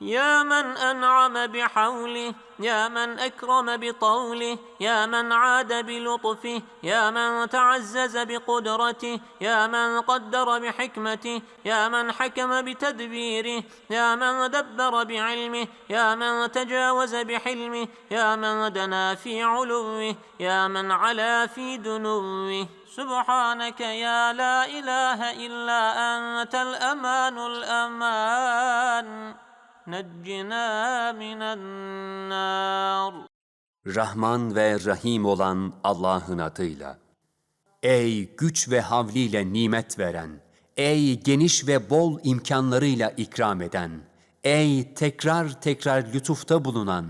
يا من أنعم بحوله يا من أكرم بطوله يا من عاد بلطفه يا من تعزز بقدرته يا من قدر بحكمته يا من حكم بتدبيره يا من دبر بعلمه يا من تجاوز بحلمه يا من دنا في علوه يا من علا في دنوه سبحانك يا لا إله إلا أنت الأمان الأمان neccina minen nar. Rahman ve Rahim olan Allah'ın adıyla. Ey güç ve havliyle nimet veren, ey geniş ve bol imkanlarıyla ikram eden, ey tekrar tekrar lütufta bulunan,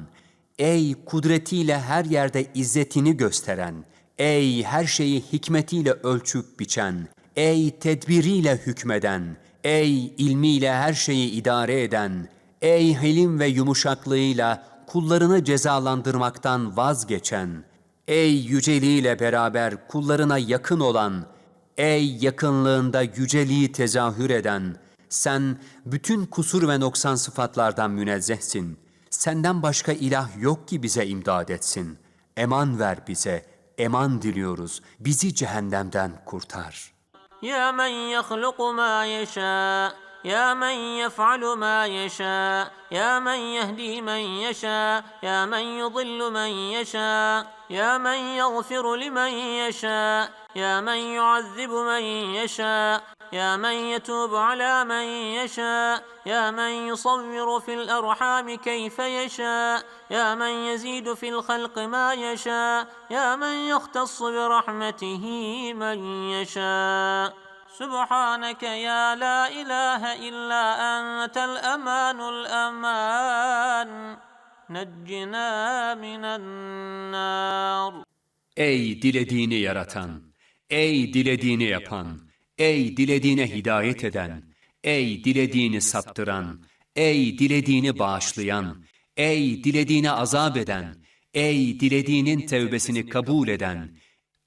ey kudretiyle her yerde izzetini gösteren, ey her şeyi hikmetiyle ölçüp biçen, ey tedbiriyle hükmeden, ey ilmiyle her şeyi idare eden, Ey hilim ve yumuşaklığıyla kullarını cezalandırmaktan vazgeçen, ey yüceliğiyle beraber kullarına yakın olan, ey yakınlığında yüceliği tezahür eden, sen bütün kusur ve noksan sıfatlardan münezzehsin. Senden başka ilah yok ki bize imdad etsin. Eman ver bize, eman diliyoruz. Bizi cehennemden kurtar. Ya men yahluku ma yeşâ يا من يفعل ما يشاء يا من يهدي من يشاء يا من يضل من يشاء يا من يغفر لمن يشاء يا من يعذب من يشاء يا من يتوب على من يشاء يا من يصور في الأرحام كيف يشاء يا من يزيد في الخلق ما يشاء يا من يختص برحمته من يشاء. سبحانك يا لا إله إلا أنت الأمان الأمان نجنا من النار Ey dilediğini yaratan, ey dilediğini yapan, ey dilediğine hidayet eden, ey dilediğini saptıran, ey dilediğini bağışlayan, ey dilediğine azap eden, ey dilediğinin tevbesini kabul eden,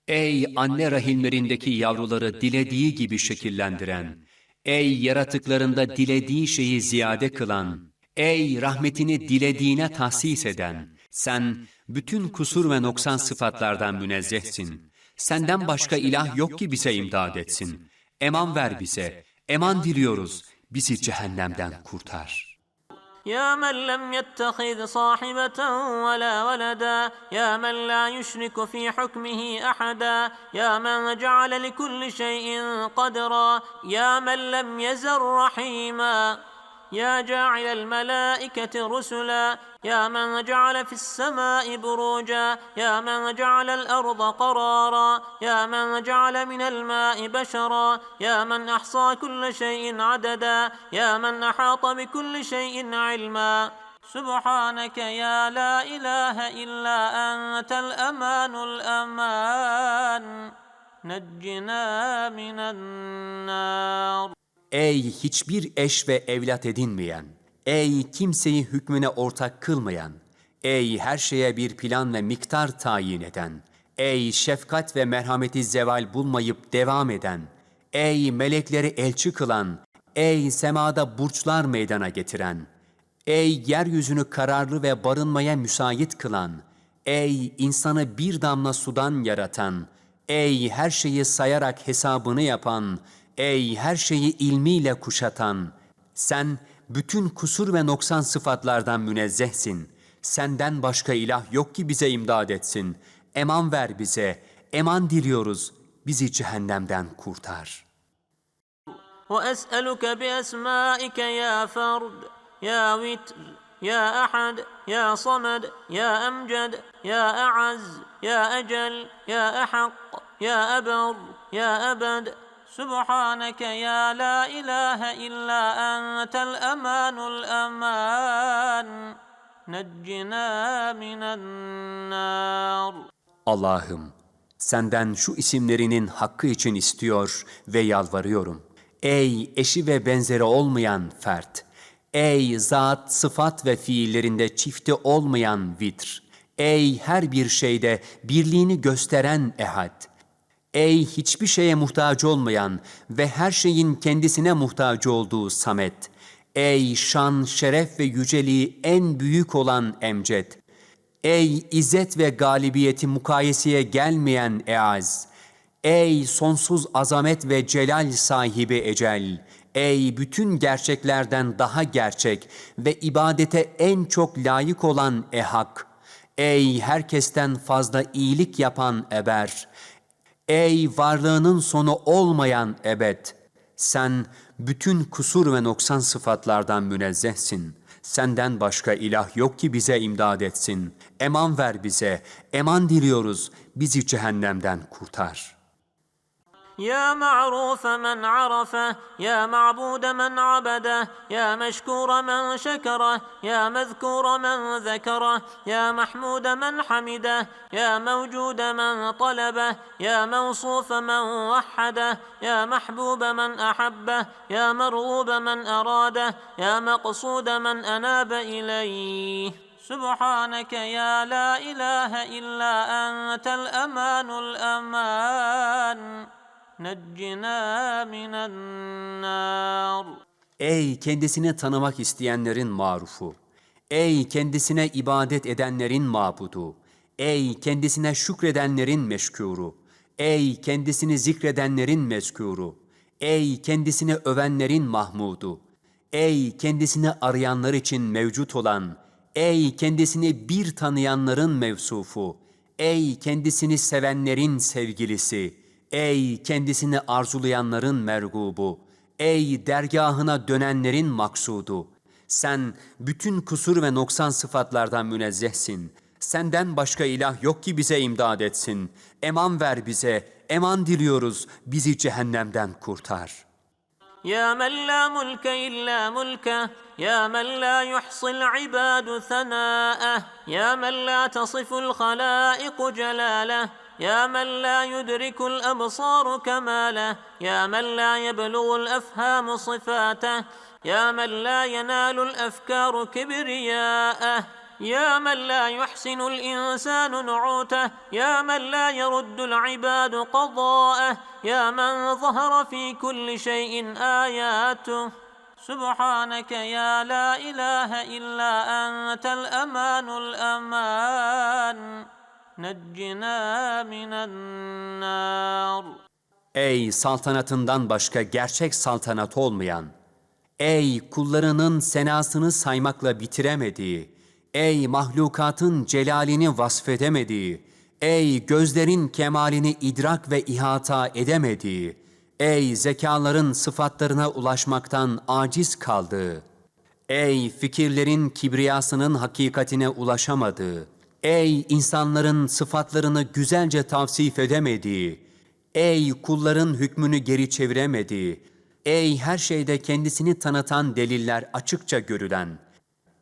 ey anne rahimlerindeki yavruları dilediği gibi şekillendiren, ey yaratıklarında dilediği şeyi ziyade kılan, ey rahmetini dilediğine tahsis eden, sen bütün kusur ve noksan sıfatlardan münezzehsin. Senden başka ilah yok ki bize imdad etsin. Eman ver bize, eman diliyoruz, bizi cehennemden kurtar.'' يا من لم يتخذ صاحبة ولا ولدا يا من لا يشرك في حكمه أحدا يا من جعل لكل شيء قدرا يا من لم يزل رحيما. يا جاعل الملائكة رسلا يا من جعل في السماء بروجا يا من جعل الأرض قرارا يا من جعل من الماء بشرا يا من أحصى كل شيء عددا يا من أحاط بكل شيء علما. سبحانك يا لا إله إلا أنت الأمان الأمان. نجنا من النار. Ey hiçbir eş ve evlat edinmeyen, ey kimseyi hükmüne ortak kılmayan, ey her şeye bir plan ve miktar tayin eden, ey şefkat ve merhameti zeval bulmayıp devam eden, ey melekleri elçi kılan, ey semada burçlar meydana getiren, ey yeryüzünü kararlı ve barınmaya müsait kılan, ey insanı bir damla sudan yaratan, ey her şeyi sayarak hesabını yapan, Ey her şeyi ilmiyle kuşatan, sen bütün kusur ve noksan sıfatlardan münezzehsin. Senden başka ilah yok ki bize imdad etsin. Eman ver bize, eman diliyoruz, bizi cehennemden kurtar. وأسألك بأسمائك يا فرد يا وتر يا أحد يا صمد يا أمجد يا أعز يا أجل يا أحق يا أبر يا أبد سبحانك يا لا إله إلا أنت الأمان الأمان نجنا من النار Allah'ım, senden şu isimlerinin hakkı için istiyor ve yalvarıyorum. Ey eşi ve benzeri olmayan fert, ey zat, sıfat ve fiillerinde çifti olmayan vitr, ey her bir şeyde birliğini gösteren ehad, Ey hiçbir şeye muhtaç olmayan ve her şeyin kendisine muhtaç olduğu Samet. Ey şan, şeref ve yüceliği en büyük olan Emced. Ey izzet ve galibiyeti mukayeseye gelmeyen Eaz. Ey sonsuz azamet ve celal sahibi Ecel. Ey bütün gerçeklerden daha gerçek ve ibadete en çok layık olan Ehak. Ey herkesten fazla iyilik yapan Eber. Ey varlığının sonu olmayan ebed! Sen bütün kusur ve noksan sıfatlardan münezzehsin. Senden başka ilah yok ki bize imdad etsin. Eman ver bize, eman diliyoruz. Bizi cehennemden kurtar.'' يا معروف من عرفه يا معبود من عبده يا مشكور من شكره يا مذكور من ذكره يا محمود من حمده يا موجود من طلبه يا موصوف من وحده يا محبوب من أحبه يا مرغوب من أراده يا مقصود من أناب إليه. سبحانك يا لا إله إلا أنت الأمان الأمان. neccina minen nar. Ey kendisini tanımak isteyenlerin marufu! Ey kendisine ibadet edenlerin mabudu! Ey kendisine şükredenlerin meşkuru! Ey kendisini zikredenlerin mezkuru! Ey kendisini övenlerin mahmudu! Ey kendisini arayanlar için mevcut olan, ey kendisini bir tanıyanların mevsufu, ey kendisini sevenlerin sevgilisi, Ey kendisini arzulayanların mergubu! Ey dergahına dönenlerin maksudu! Sen bütün kusur ve noksan sıfatlardan münezzehsin. Senden başka ilah yok ki bize imdad etsin. Eman ver bize, eman diliyoruz, bizi cehennemden kurtar.'' يا من لا ملك إلا ملكه يا من لا يحصي العباد ثناءه يا من لا تصف الخلائق جلاله يا من لا يدرك الأبصار كماله يا من لا يبلغ الأفهام صفاته يا من لا ينال الأفكار كبرياءه يا من لا يحسن الإنسان نعوته يا من لا يرد العباد قضاءه يا من ظهر في كل شيء آياته. سبحانك يا لا إله إلا أنت الأمان الأمان. neccina minen nar. Ey saltanatından başka gerçek saltanat olmayan, ey kullarının senasını saymakla bitiremediği, ey mahlukatın celalini vasfedemediği, ey gözlerin kemalini idrak ve ihata edemediği, ey zekaların sıfatlarına ulaşmaktan aciz kaldığı, ey fikirlerin kibriyasının hakikatine ulaşamadığı, ey insanların sıfatlarını güzelce tavsif edemediği, Ey kulların hükmünü geri çeviremediği, ey her şeyde kendisini tanıtan deliller açıkça görülen,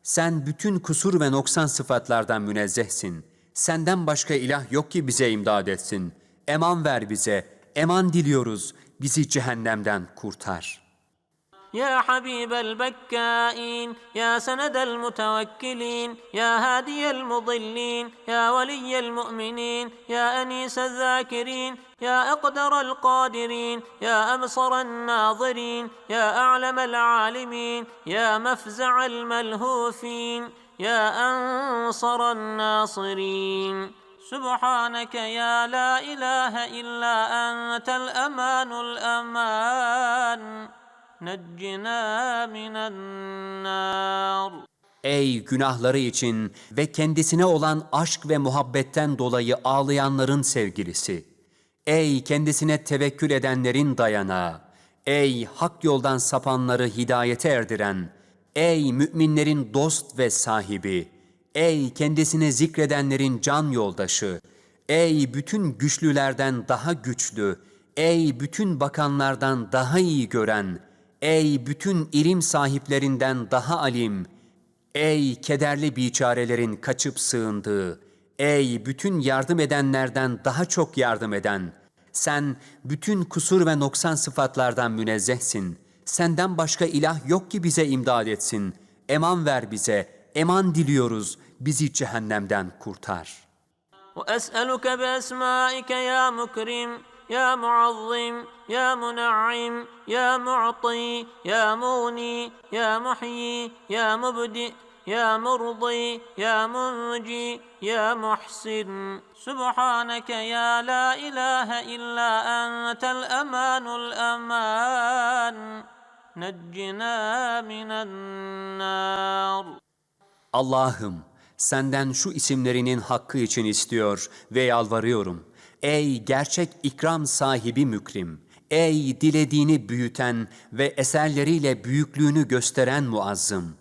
sen bütün kusur ve noksan sıfatlardan münezzehsin. Senden başka ilah yok ki bize imdad etsin. Eman ver bize, eman diliyoruz, bizi cehennemden kurtar.'' يا حبيب البكائين يا سند المتوكلين يا هادي المضلين يا ولي المؤمنين يا أنيس الذاكرين يا أقدر القادرين يا أبصر الناظرين يا أعلم العالمين يا مفزع الملهوفين يا أنصر الناصرين. سبحانك يا لا إله إلا أنت الأمان الأمان. نجنا من النار Ey günahları için ve kendisine olan aşk ve muhabbetten dolayı ağlayanların sevgilisi. Ey kendisine tevekkül edenlerin dayanağı. Ey hak yoldan sapanları hidayete erdiren. Ey müminlerin dost ve sahibi. Ey kendisine zikredenlerin can yoldaşı. Ey bütün güçlülerden daha güçlü. Ey bütün bakanlardan daha iyi gören. Ey bütün ilim sahiplerinden daha alim. Ey kederli biçarelerin kaçıp sığındığı, ey bütün yardım edenlerden daha çok yardım eden, sen bütün kusur ve noksan sıfatlardan münezzehsin. Senden başka ilah yok ki bize imdad etsin. Eman ver bize, eman diliyoruz, bizi cehennemden kurtar.'' واسالك باسمائك يا مكرم يا معظم يا منعم يا معطي يا مغني يا محيي يا مبدئ يا مرضي يا منجي يا محسن سبحانك يا لا إله إلا أنت الأمان الأمان نجنا من النار Allah'ım senden şu isimlerinin hakkı için istiyor ve yalvarıyorum. Ey gerçek ikram sahibi mükrim, ey dilediğini büyüten ve eserleriyle büyüklüğünü gösteren muazzım.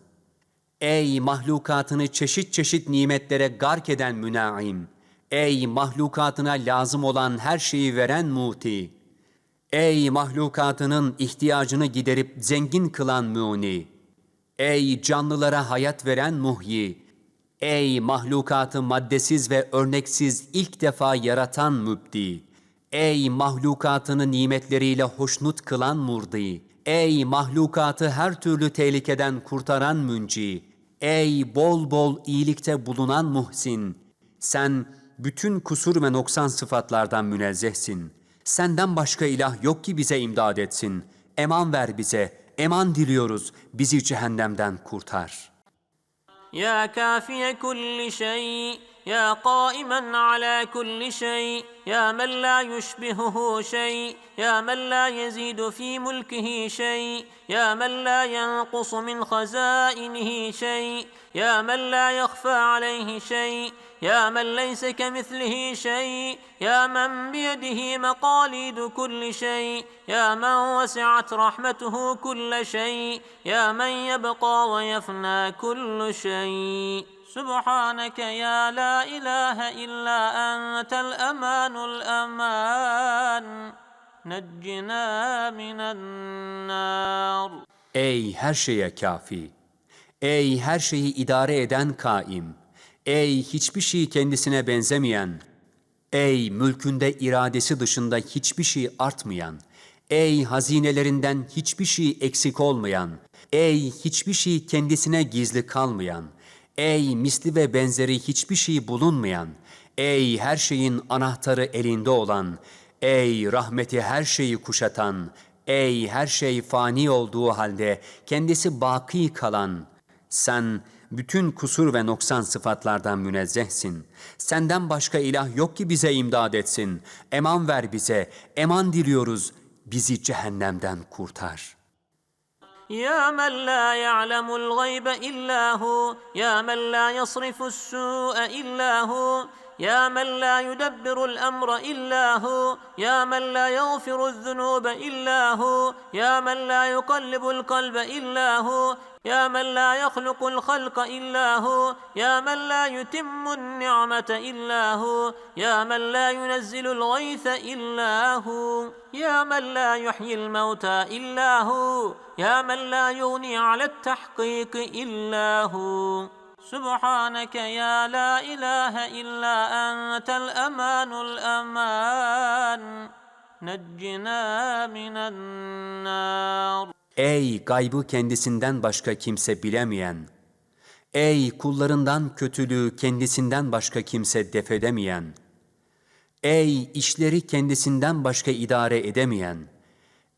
Ey mahlukatını çeşit çeşit nimetlere gark eden münaim, ey mahlukatına lazım olan her şeyi veren muti, ey mahlukatının ihtiyacını giderip zengin kılan muni, Ey canlılara hayat veren muhyi! Ey mahlukatı maddesiz ve örneksiz ilk defa yaratan mübdi! Ey mahlukatını nimetleriyle hoşnut kılan murdi! Ey mahlukatı her türlü tehlikeden kurtaran münci! Ey bol bol iyilikte bulunan muhsin! Sen bütün kusur ve noksan sıfatlardan münezzehsin. Senden başka ilah yok ki bize imdad etsin. Eman ver bize, eman diliyoruz, bizi cehennemden kurtar. يا كافي كل شيء يا قائما على كل شيء يا من لا يشبهه شيء يا من لا يزيد في ملكه شيء يا من لا ينقص من خزائنه شيء يا من لا يخفى عليه شيء يا من ليس كمثله شيء يا من بيده مقاليد كل شيء يا من وسعت رحمته كل شيء يا من يبقى ويفنى كل شيء. سبحانك يا لا إله إلا أنت الأمان الأمان نجنا من النار Ey her şeye kafi! Ey her şeyi idare eden kaim! Ey hiçbir şey kendisine benzemeyen! Ey mülkünde iradesi dışında hiçbir şey artmayan! Ey hazinelerinden hiçbir şey eksik olmayan! Ey hiçbir şey kendisine gizli kalmayan! Ey misli ve benzeri hiçbir şey bulunmayan! Ey her şeyin anahtarı elinde olan! Ey rahmeti her şeyi kuşatan! Ey her şey fani olduğu halde kendisi baki kalan! Sen bütün kusur ve noksan sıfatlardan münezzehsin. Senden başka ilah yok ki bize imdad etsin. Eman ver bize, eman diliyoruz. Bizi cehennemden kurtar.'' يا من لا يعلم الغيب إلا هو يا من لا يصرف السوء إلا هو يا من لا يدبر الأمر إلا هو يا من لا يغفر الذنوب إلا هو يا من لا يقلب القلب إلا هو يا من لا يخلق الخلق إلا هو يا من لا يتم النعمة إلا هو يا من لا ينزل الغيث إلا هو يا من لا يحيي الموتى إلا هو يا من لا يغني على التحقيق إلا هو. سبحانك يا لا إله إلا أنت الأمان الأمان. نجنا من النار. Ey gaybı kendisinden başka kimse bilemeyen, ey kullarından kötülüğü kendisinden başka kimse defedemeyen, ey işleri kendisinden başka idare edemeyen,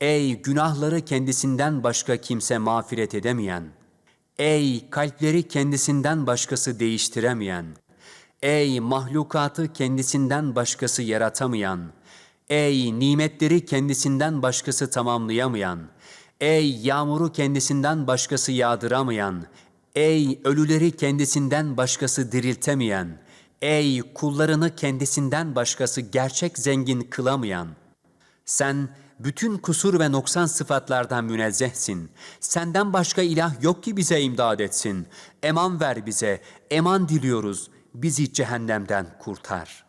ey günahları kendisinden başka kimse mağfiret edemeyen, ey kalpleri kendisinden başkası değiştiremeyen, ey mahlukatı kendisinden başkası yaratamayan, ey nimetleri kendisinden başkası tamamlayamayan, Ey yağmuru kendisinden başkası yağdıramayan, ey ölüleri kendisinden başkası diriltemeyen, ey kullarını kendisinden başkası gerçek zengin kılamayan. Sen bütün kusur ve noksan sıfatlardan münezzehsin. Senden başka ilah yok ki bize imdad etsin. Eman ver bize, eman diliyoruz. Bizi cehennemden kurtar.''